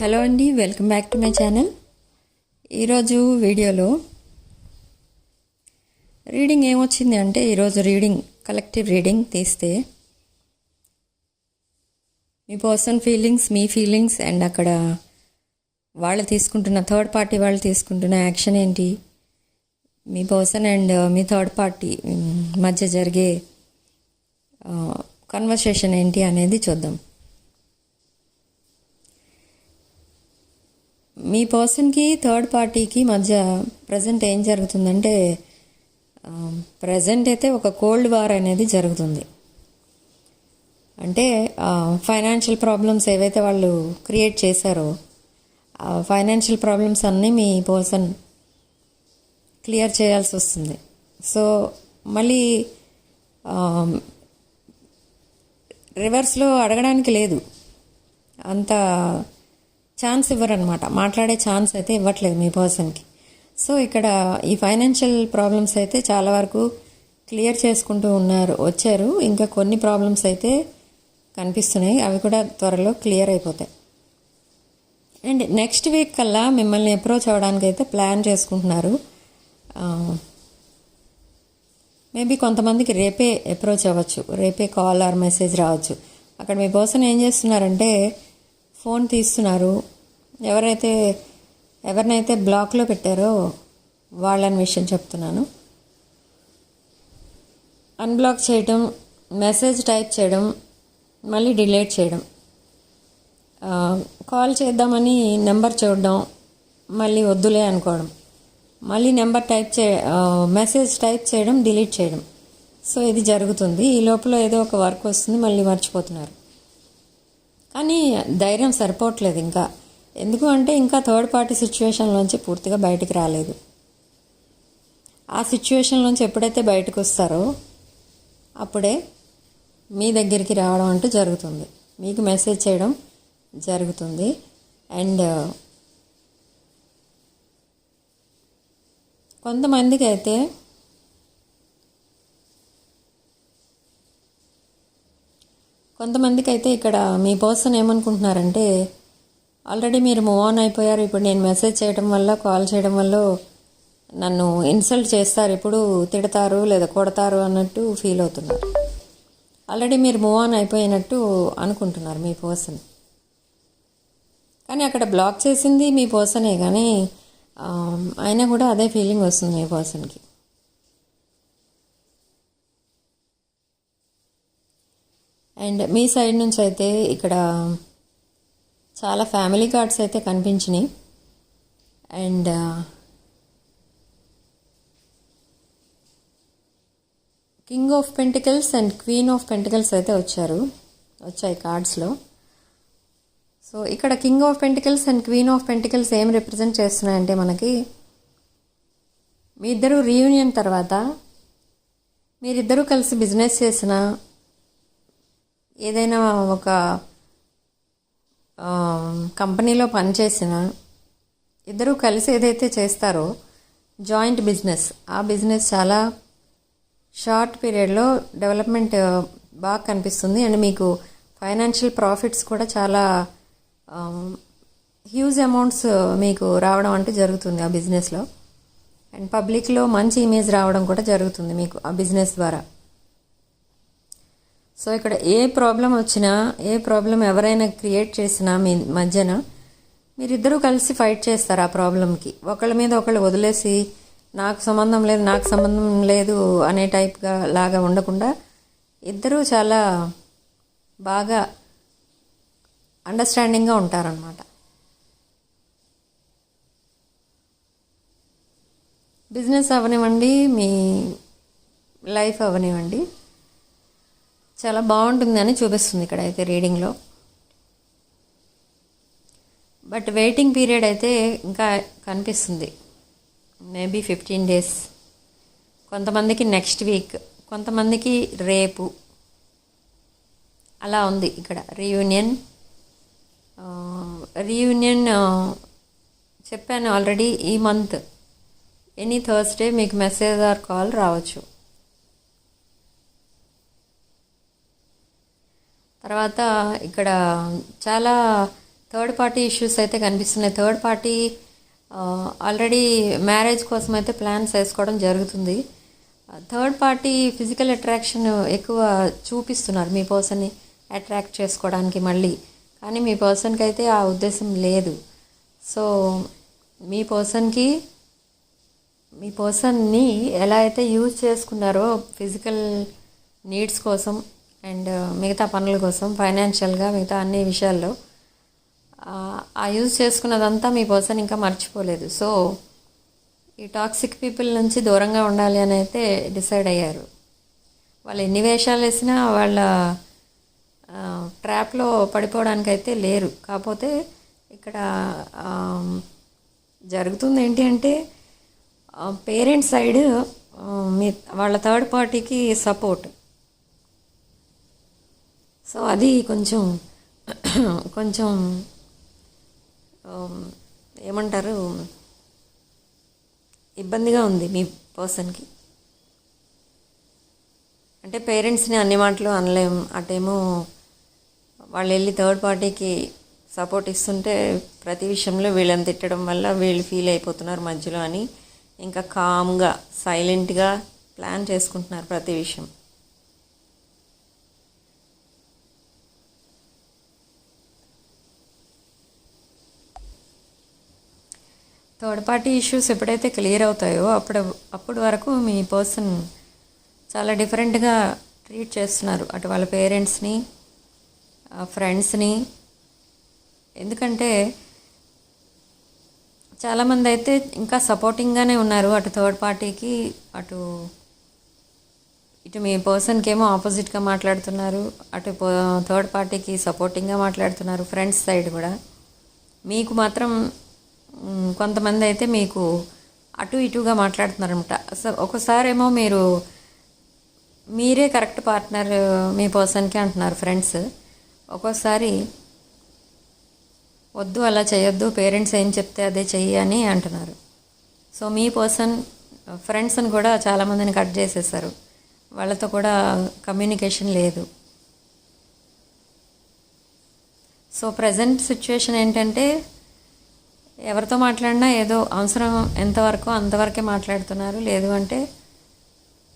Hello అండి welcome back to my channel. ఈరోజు వీడియోలో రీడింగ్ ఏమొచ్చింది అంటే ఈరోజు రీడింగ్ కలెక్టివ్ రీడింగ్ తీస్తే మీ పర్సన్ ఫీలింగ్స్ మీ ఫీలింగ్స్ అండ్ అక్కడ వాళ్ళు తీసుకుంటున్న థర్డ్ పార్టీ వాళ్ళు తీసుకుంటున్న యాక్షన్ ఏంటి మీ పర్సన్ అండ్ మీ థర్డ్ పార్టీ మధ్య జరిగే కన్వర్సేషన్ ఏంటి అనేది చూద్దాం. మీ పర్సన్కి థర్డ్ పార్టీకి మధ్య ప్రజెంట్ ఏం జరుగుతుందంటే ప్రజెంట్ అయితే ఒక కోల్డ్ వార్ అనేది జరుగుతుంది. అంటే ఫైనాన్షియల్ ప్రాబ్లమ్స్ ఏవైతే వాళ్ళు క్రియేట్ చేశారో ఆ ఫైనాన్షియల్ ప్రాబ్లమ్స్ అన్నీ మీ పర్సన్ క్లియర్ చేయాల్సి వస్తుంది. సో మళ్ళీ రివర్స్లో అడగడానికి లేదు. అంత ఛాన్స్ ఇవ్వరనమాట. మాట్లాడే ఛాన్స్ అయితే ఇవ్వట్లేదు మీ పర్సన్కి సో ఇక్కడ ఈ ఫైనాన్షియల్ ప్రాబ్లమ్స్ అయితే చాలా వరకు క్లియర్ చేసుకుంటూ ఉన్నారు వచ్చారు. ఇంకా కొన్ని ప్రాబ్లమ్స్ అయితే కనిపిస్తున్నాయి. అవి కూడా త్వరలో క్లియర్ అయిపోతాయి. అండ్ నెక్స్ట్ వీక్ కల్లా మిమ్మల్ని అప్రోచ్ అవ్వడానికి అయితే ప్లాన్ చేసుకుంటున్నారు. మేబీ కొంతమందికి రేపే అప్రోచ్ అవ్వచ్చు. రేపే కాల్ ఆర్ మెసేజ్ రావచ్చు. అక్కడ మీ పర్సన్ ఏం చేస్తున్నారంటే ఫోన్ తీస్తున్నారు. ఎవరైతే ఎవరినైతే బ్లాక్లో పెట్టారో వాళ్ళని విషయం చెప్తున్నాను. అన్బ్లాక్ చేయడం మెసేజ్ టైప్ చేయడం మళ్ళీ డిలీట్ చేయడం. కాల్ చేద్దామని నెంబర్ చూడడం మళ్ళీ వద్దులే అనుకోవడం. మళ్ళీ నెంబర్ టైప్ చే మెసేజ్ టైప్ చేయడం డిలీట్ చేయడం. సో ఇది జరుగుతుంది. ఈ లోపల ఏదో ఒక వర్క్ వస్తుంది మళ్ళీ మర్చిపోతున్నారు. కానీ ధైర్యం సరిపోవట్లేదు ఇంకా. ఎందుకు అంటే ఇంకా థర్డ్ పార్టీ సిచ్యువేషన్లోంచి పూర్తిగా బయటికి రాలేదు. ఆ సిచ్యువేషన్లోంచి ఎప్పుడైతే బయటకు వస్తారో అప్పుడే మీ దగ్గరికి రావడం అంటూ జరుగుతుంది. మీకు మెసేజ్ చేయడం జరుగుతుంది. అండ్ కొంతమందికి అయితే కొంతమందికి అయితే ఇక్కడ మీ పర్సన్ ఏమనుకుంటున్నారంటే ఆల్రెడీ మీరు మూవ్ ఆన్ అయిపోయారు. ఇప్పుడు నేను మెసేజ్ చేయడం వల్ల కాల్ చేయడం వల్ల నన్ను ఇన్సల్ట్ చేస్తారు. ఇప్పుడు తిడతారు లేదా కొడతారు అన్నట్టు ఫీల్ అవుతున్నారు. ఆల్రెడీ మీరు మూవ్ ఆన్ అయిపోయినట్టు అనుకుంటున్నారు మీ పర్సన్. కానీ అక్కడ బ్లాక్ చేసింది మీ పర్సనే. కానీ అయినా కూడా అదే ఫీలింగ్ వస్తుంది మీ పర్సన్కి. అండ్ మీ సైడ్ నుంచి అయితే ఇక్కడ చాలా ఫ్యామిలీ కార్డ్స్ అయితే కనిపించినాయి. And king of pentacles and queen of pentacles అయితే వచ్చారు వచ్చాయి కార్డ్స్లో. సో ఇక్కడ king of pentacles and queen of pentacles ఏం రిప్రజెంట్ చేస్తున్నాయంటే మనకి మీ ఇద్దరు రీయూనియన్ తర్వాత మీరిద్దరూ కలిసి బిజినెస్ చేసిన ఏదైనా ఒక కంపెనీలో పనిచేసిన ఇద్దరూ కలిసి ఏదైతే చేస్తారో జాయింట్ బిజినెస్ ఆ బిజినెస్ చాలా షార్ట్ పీరియడ్లో డెవలప్మెంట్ బాగా కనిపిస్తుంది. అండ్ మీకు ఫైనాన్షియల్ ప్రాఫిట్స్ కూడా చాలా హ్యూజ్ అమౌంట్స్ మీకు రావడం అంటూ జరుగుతుంది ఆ బిజినెస్లో. అండ్ పబ్లిక్లో మంచి ఇమేజ్ రావడం కూడా జరుగుతుంది మీకు ఆ బిజినెస్ ద్వారా. సో ఇక్కడ ఏ ప్రాబ్లం వచ్చినా ఏ ప్రాబ్లం ఎవరైనా క్రియేట్ చేసినా మీ మధ్యన మీరిద్దరూ కలిసి ఫైట్ చేస్తారు ఆ ప్రాబ్లంకి. ఒకళ్ళ మీద ఒకళ్ళు వదిలేసి నాకు సంబంధం లేదు నాకు సంబంధం లేదు అనే టైప్గా లాగా ఉండకుండా ఇద్దరూ చాలా బాగా అండర్స్టాండింగ్గా ఉంటారనమాట బిజినెస్ అవనివ్వండి మీ లైఫ్ అవనివ్వండి. చాలా బాగుంటుందని చూపిస్తుంది ఇక్కడ అయితే రీడింగ్లో. బట్ వెయిటింగ్ పీరియడ్ అయితే ఇంకా కనిపిస్తుంది. Maybe fifteen days. కొంతమందికి నెక్స్ట్ వీక్ కొంతమందికి రేపు. అలా ఉంది ఇక్కడ. రీయూనియన్ రీయూనియన్ చెప్పాను ఆల్రెడీ ఈ మంత్. ఎనీ థర్స్డే మీకు మెసేజ్ ఆర్ కాల్ రావచ్చు. తర్వాత ఇక్కడ చాలా థర్డ్ పార్టీ ఇష్యూస్ అయితే కనిపిస్తున్నాయి. థర్డ్ పార్టీ ఆల్రెడీ మ్యారేజ్ కోసం అయితే ప్లాన్స్ వేసుకోవడం జరుగుతుంది. థర్డ్ పార్టీ ఫిజికల్ అట్రాక్షన్ ఎక్కువ చూపిస్తున్నారు మీ పర్సన్ని అట్రాక్ట్ చేసుకోవడానికి మళ్ళీ. కానీ మీ పర్సన్కి అయితే ఆ ఉద్దేశం లేదు. సో మీ పర్సన్కి మీ పర్సన్ని ఎలా అయితే యూజ్ చేసుకున్నారో ఫిజికల్ నీడ్స్ కోసం అండ్ మిగతా పనుల కోసం ఫైనాన్షియల్గా మిగతా అన్ని విషయాల్లో ఆ- యూజ్ చేసుకున్నదంతా మీ పర్సన్ ఇంకా మర్చిపోలేదు. సో ఈ టాక్సిక్ పీపుల్ నుంచి దూరంగా ఉండాలి అని అయితే డిసైడ్ అయ్యారు. వాళ్ళు ఎన్ని వేషాలు వేసినా వాళ్ళ ట్రాప్లో పడిపోవడానికైతే లేరు. కాకపోతే ఇక్కడ జరుగుతుంది ఏంటి అంటే పేరెంట్స్ సైడ్ మీ వాళ్ళ థర్డ్ పార్టీకి సపోర్ట్. సో అది కొంచెం కొంచెం ఏమంటారు ఇబ్బందిగా ఉంది మీ పర్సన్కి. అంటే పేరెంట్స్ని అన్ని మాటలు అనలేం. అటేమో వాళ్ళు వెళ్ళి థర్డ్ పార్టీకి సపోర్ట్ ఇస్తుంటే ప్రతి విషయంలో వీళ్ళని తిట్టడం వల్ల వీళ్ళు ఫీల్ అయిపోతున్నారు మధ్యలో అని. ఇంకా కామ్గా సైలెంట్గా ప్లాన్ చేసుకుంటున్నారు ప్రతి విషయం. థర్డ్ పార్టీ ఇష్యూస్ ఎప్పుడైతే క్లియర్ అవుతాయో అప్పుడు అప్పటి వరకు మీ పర్సన్ చాలా డిఫరెంట్గా ట్రీట్ చేస్తున్నారు. అటు వాళ్ళ పేరెంట్స్ని ఫ్రెండ్స్ని ఎందుకంటే చాలామంది అయితే ఇంకా సపోర్టింగ్గానే ఉన్నారు. అటు థర్డ్ పార్టీకి అటు ఇటు మీ పర్సన్కి ఏమో ఆపోజిట్గా మాట్లాడుతున్నారు. అటు థర్డ్ పార్టీకి సపోర్టింగ్గా మాట్లాడుతున్నారు. ఫ్రెండ్స్ సైడ్ కూడా. మీకు మాత్రం కొంతమంది అయితే మీకు అటు ఇటుగా మాట్లాడుతున్నారనమాట అసలు ఒకసారి ఏమో మీరు మీరే కరెక్ట్ పార్ట్నర్ మీ పర్సన్కి అంటున్నారు ఫ్రెండ్స్. ఒక్కోసారి వద్దు అలా చేయొద్దు పేరెంట్స్ ఏం చెప్తే అదే చెయ్యి అని అంటున్నారు. సో మీ పర్సన్ ఫ్రెండ్స్ని కూడా చాలామందిని కట్ చేసేసారు. వాళ్ళతో కూడా కమ్యూనికేషన్ లేదు. సో ప్రజెంట్ సిచ్యువేషన్ ఏంటంటే ఎవరితో మాట్లాడినా ఏదో అవసరం ఎంతవరకు అంతవరకే మాట్లాడుతున్నారు. లేదు అంటే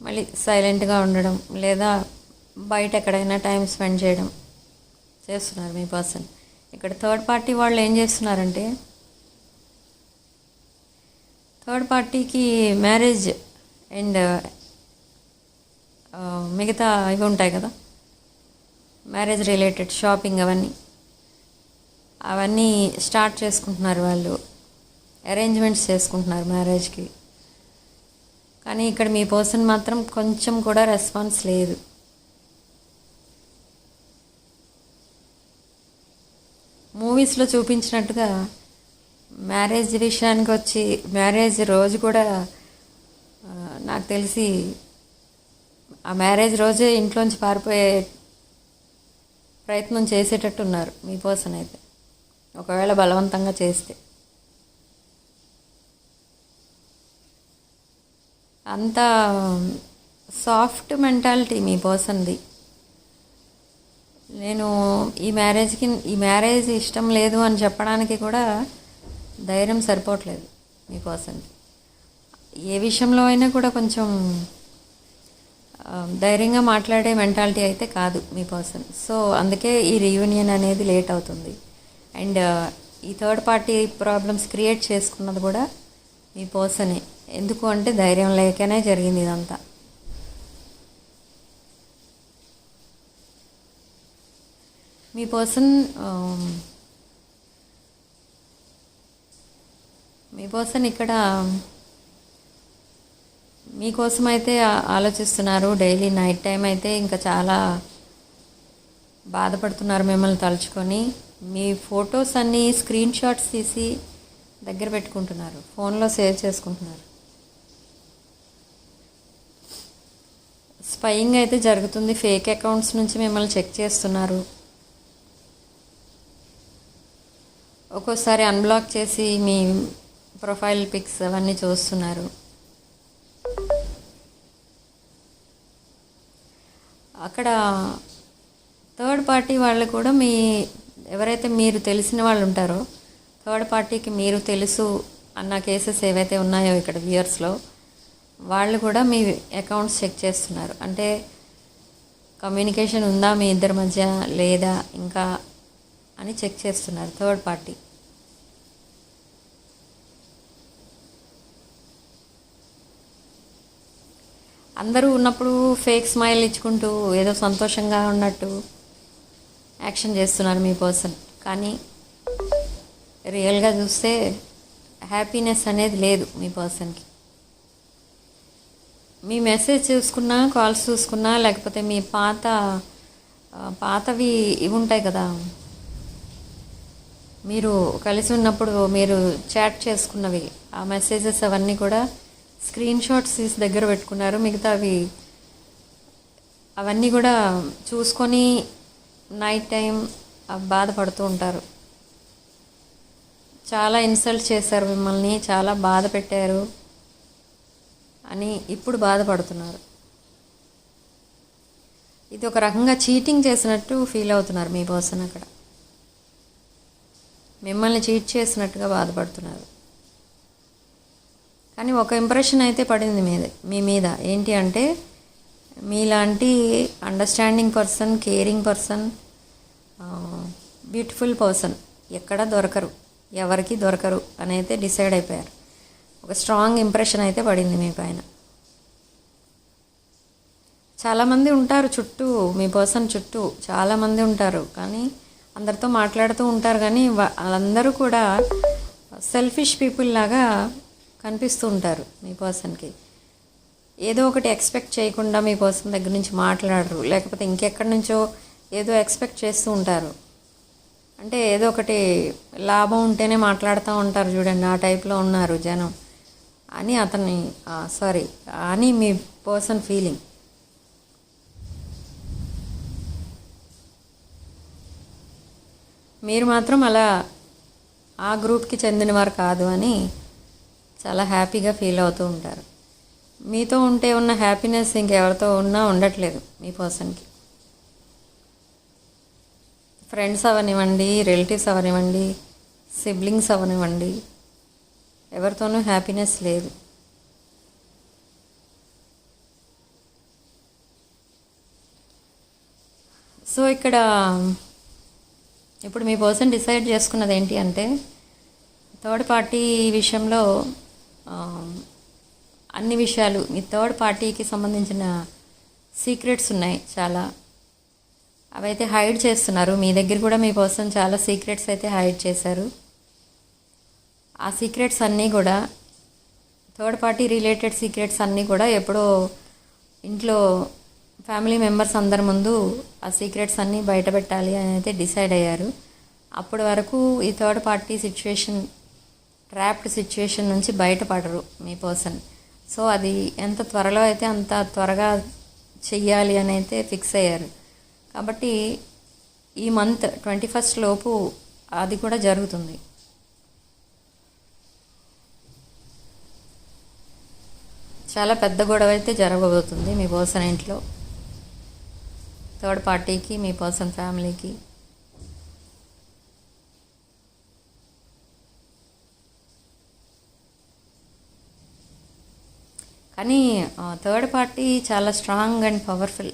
మళ్ళీ సైలెంట్గా ఉండడం లేదా బయట ఎక్కడైనా టైం స్పెండ్ చేయడం చేస్తున్నారు మీ పర్సన్. ఇక్కడ థర్డ్ పార్టీ వాళ్ళు ఏం చేస్తున్నారంటే థర్డ్ పార్టీకి మ్యారేజ్ అండ్ మిగతా ఇవి ఉంటాయి కదా మ్యారేజ్ రిలేటెడ్ షాపింగ్ అవన్నీ అవన్నీ స్టార్ట్ చేసుకుంటున్నారు వాళ్ళు. అరేంజ్మెంట్స్ చేసుకుంటున్నారు మ్యారేజ్కి కానీ ఇక్కడ మీ పర్సన్ మాత్రం కొంచెం కూడా రెస్పాన్స్ లేదు. మూవీస్లో చూపించినట్టుగా మ్యారేజ్ విషయానికి వచ్చి మ్యారేజ్ రోజు కూడా నాకు తెలిసి ఆ మ్యారేజ్ రోజే ఇంట్లోంచి పారిపోయే ప్రయత్నం చేసేటట్టు ఉన్నారు మీ పర్సన్ అయితే. ఒకవేళ బలవంతంగా చేస్తే. అంత సాఫ్ట్ మెంటాలిటీ మీ పర్సన్ది. నేను ఈ మ్యారేజ్కి ఈ మ్యారేజ్ ఇష్టం లేదు అని చెప్పడానికి కూడా ధైర్యం సరిపోవట్లేదు మీ పర్సన్కి. ఏ విషయంలో అయినా కూడా కొంచెం ధైర్యంగా మాట్లాడే మెంటాలిటీ అయితే కాదు మీ పర్సన్. సో అందుకే ఈ రీయూనియన్ అనేది లేట్ అవుతుంది. అండ్ ఈ థర్డ్ పార్టీ ప్రాబ్లమ్స్ క్రియేట్ చేసుకున్నది కూడా మీ పర్సనే. ఎందుకు అంటే ధైర్యం లేకనే జరిగింది ఇదంతా. మీ పర్సన్ మీ పర్సన్ ఇక్కడ మీకోసం అయితే ఆలోచిస్తున్నారు. డైలీ నైట్ టైం అయితే ఇంకా చాలా బాధపడుతున్నారు మిమ్మల్ని తలుచుకొని. మీ ఫొటోస్ అన్నీ స్క్రీన్ షాట్స్ తీసి దగ్గర పెట్టుకుంటున్నారు. ఫోన్లో సేవ్ చేసుకుంటున్నారు. స్పయింగ్ అయితే జరుగుతుంది. ఫేక్ అకౌంట్స్ నుంచి మిమ్మల్ని చెక్ చేస్తున్నారు. ఒక్కోసారి అన్బ్లాక్ చేసి మీ ప్రొఫైల్ పిక్స్ అవన్నీ చూస్తున్నారు. అక్కడ థర్డ్ పార్టీ వాళ్ళు కూడా మీ ఎవరైతే మీరు తెలిసిన వాళ్ళు ఉంటారో థర్డ్ పార్టీకి మీరు తెలుసు అన్న కేసెస్ ఏవైతే ఉన్నాయో ఇక్కడ వ్యూయర్స్లో వాళ్ళు కూడా మీ అకౌంట్స్ చెక్ చేస్తున్నారు. అంటే కమ్యూనికేషన్ ఉందా మీ ఇద్దరి మధ్య లేదా ఇంకా అని చెక్ చేస్తున్నారు థర్డ్ పార్టీ అందరూ ఉన్నప్పుడు ఫేక్ స్మైల్ ఇచ్చుకుంటూ ఏదో సంతోషంగా ఉన్నట్టు యాక్షన్ చేస్తున్నారు మీ పర్సన్. కానీ రియల్గా చూస్తే హ్యాపీనెస్ అనేది లేదు మీ పర్సన్కి. మీ మెసేజ్ చూసుకున్నా కాల్స్ చూసుకున్నా లేకపోతే మీ పాత పాతవి ఇవి ఉంటాయి కదా. మీరు కలిసి ఉన్నప్పుడు మీరు చాట్ చేసుకున్నవి ఆ మెసేజెస్ అవన్నీ కూడా స్క్రీన్ షాట్స్ తీసి దగ్గర పెట్టుకున్నారు. మిగతా అవి అవన్నీ కూడా చూసుకొని నైట్ టైం బాధపడుతూ ఉంటారు. చాలా ఇన్సల్ట్ చేశారు మిమ్మల్ని చాలా బాధ పెట్టారు అని ఇప్పుడు బాధపడుతున్నారు. ఇది ఒక రకంగా చీటింగ్ చేసినట్టు ఫీల్ అవుతున్నారు మీ పర్సన్ అక్కడ. మిమ్మల్ని చీట్ చేసినట్టుగా బాధపడుతున్నారు. కానీ ఒక ఇంప్రెషన్ అయితే పడింది మీద మీ మీద. ఏంటి అంటే మీలాంటి understanding person caring person beautiful person ఎక్కడ దొరకరు ఎవరికి దొరకరు అని అయితే డిసైడ్ అయిపోయారు. ఒక స్ట్రాంగ్ ఇంప్రెషన్ అయితే పడింది మీ పైన. చాలామంది ఉంటారు చుట్టూ మీ పర్సన్ చుట్టూ చాలామంది ఉంటారు కానీ అందరితో మాట్లాడుతూ ఉంటారు కానీ వాళ్ళందరూ కూడా సెల్ఫిష్ పీపుల్ లాగా కనిపిస్తూ ఉంటారు మీ పర్సన్కి ఏదో ఒకటి ఎక్స్పెక్ట్ చేయకుండా మీ దగ్గర నుంచి మాట్లాడరు. లేకపోతే ఇంకెక్కడి నుంచో ఏదో ఎక్స్పెక్ట్ చేస్తూ ఉంటారు. అంటే ఏదో ఒకటి లాభం ఉంటేనే మాట్లాడుతూ ఉంటారు చూడండి. ఆ టైప్లో ఉన్నారు జనం. అని అతని సారీ అని మీ పర్సన్ ఫీలింగ్ మీరు మాత్రం అలా ఆ గ్రూప్కి చెందినవారు కాదు అని చాలా హ్యాపీగా ఫీల్ అవుతూ ఉంటారు. మీతో ఉంటే ఉన్న హ్యాపీనెస్ ఇంకెవరితో ఉన్నా ఉండట్లేదు మీ పర్సన్కి. ఫ్రెండ్స్ అవనివ్వండి రిలేటివ్స్ అవనివ్వండి సిబ్లింగ్స్ అవనివ్వండి ఎవరితోనూ హ్యాపీనెస్ లేదు. సో ఇక్కడ ఇప్పుడు మీ పర్సన్ డిసైడ్ చేసుకున్నది ఏంటి అంటే థర్డ్ పార్టీ విషయంలో అన్ని విషయాలు మీ థర్డ్ పార్టీకి సంబంధించిన సీక్రెట్స్ ఉన్నాయి చాలా. అవైతే హైడ్ చేస్తున్నారు. మీ దగ్గర కూడా మీ కోసం చాలా సీక్రెట్స్ అయితే హైడ్ చేశారు. ఆ సీక్రెట్స్ అన్నీ కూడా థర్డ్ పార్టీ రిలేటెడ్ సీక్రెట్స్ అన్నీ కూడా ఎప్పుడో ఇంట్లో ఫ్యామిలీ మెంబర్స్ అందరి ముందు ఆ సీక్రెట్స్ అన్నీ బయట పెట్టాలి అని అయితే డిసైడ్ అయ్యారు. అప్పటి వరకు ఈ third party situation trapped situation నుంచి బయటపడరు మీ పర్సన్. సో అది ఎంత త్వరలో అయితే అంత త్వరగా చెయ్యాలి అని అయితే ఫిక్స్ అయ్యారు. కాబట్టి ఈ మంత్ ట్వంటీ ఫస్ట్ లోపు అది కూడా జరుగుతుంది. చాలా పెద్ద గొడవ అయితే జరగబోతుంది మీ పర్సన్ ఇంట్లో. థర్డ్ పార్టీకి మీ పర్సన్ ఫ్యామిలీకి. కానీ థర్డ్ పార్టీ చాలా స్ట్రాంగ్ అండ్ పవర్ఫుల్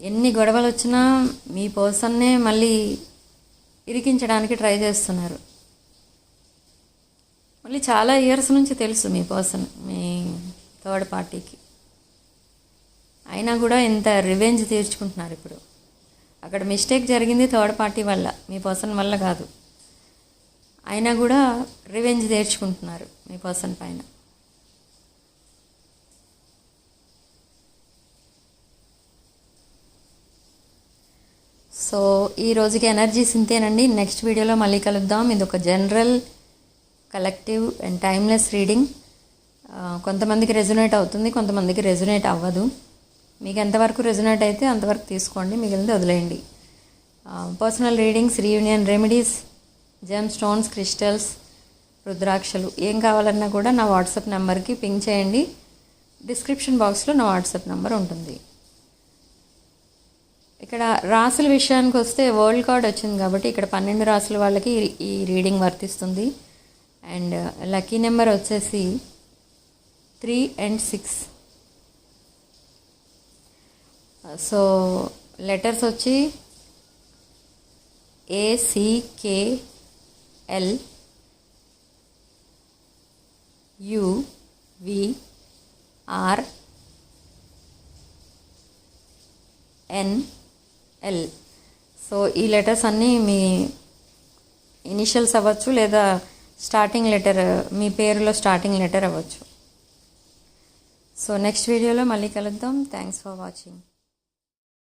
ఎన్ని గొడవలు వచ్చినా మీ పర్సన్నే మళ్ళీ ఇరికించడానికి ట్రై చేస్తున్నారు. మళ్ళీ చాలా ఇయర్స్ నుంచి తెలుసు మీ పర్సన్ మీ థర్డ్ పార్టీకి అయినా కూడా ఇంత రివెంజ్ తీర్చుకుంటున్నారు ఇప్పుడు. అక్కడ మిస్టేక్ జరిగింది థర్డ్ పార్టీ వల్ల మీ పర్సన్ వల్ల కాదు. అయినా కూడా రివెంజ్ తీర్చుకుంటున్నారు మీ పర్సన్ పైన. సో ఈ రోజుకి ఎనర్జీస్ ఇంతేనండి నెక్స్ట్ వీడియోలో మళ్ళీ కలుద్దాం. ఇది ఒక general collective and timeless reading కొంతమందికి రెజొనేట్ అవుతుంది కొంతమందికి రెజొనేట్ అవ్వదు. మీకు ఎంతవరకు రెజొనేట్ అయితే అంతవరకు తీసుకోండి మిగిలింది వదిలేయండి. Personal readings reunion remedies gemstones crystals రుద్రాక్షలు. ఏం కావాలన్నా కూడా నా వాట్సాప్ నెంబర్కి పింక్ చేయండి. డిస్క్రిప్షన్ బాక్స్లో నా వాట్సాప్ నెంబర్ ఉంటుంది. ఇక్కడ రాసుల విషయానికి వస్తే వరల్డ్ కార్డ్ వచ్చింది కాబట్టి ఇక్కడ పన్నెండు రాసుల వాళ్ళకి ఈ- రీడింగ్ వర్తిస్తుంది. అండ్ లక్కీ నెంబర్ వచ్చేసి three and six. So letters వచ్చి A C K L U V R R N L so ఈ లెటర్స్ అన్నీ మీ ఇనిషియల్స్ అవ్వచ్చు లేదా స్టార్టింగ్ లెటర్ మీ పేరులో స్టార్టింగ్ లెటర్ అవ్వచ్చు. సో నెక్స్ట్ వీడియోలో మళ్ళీ కలుద్దాం. Thanks for watching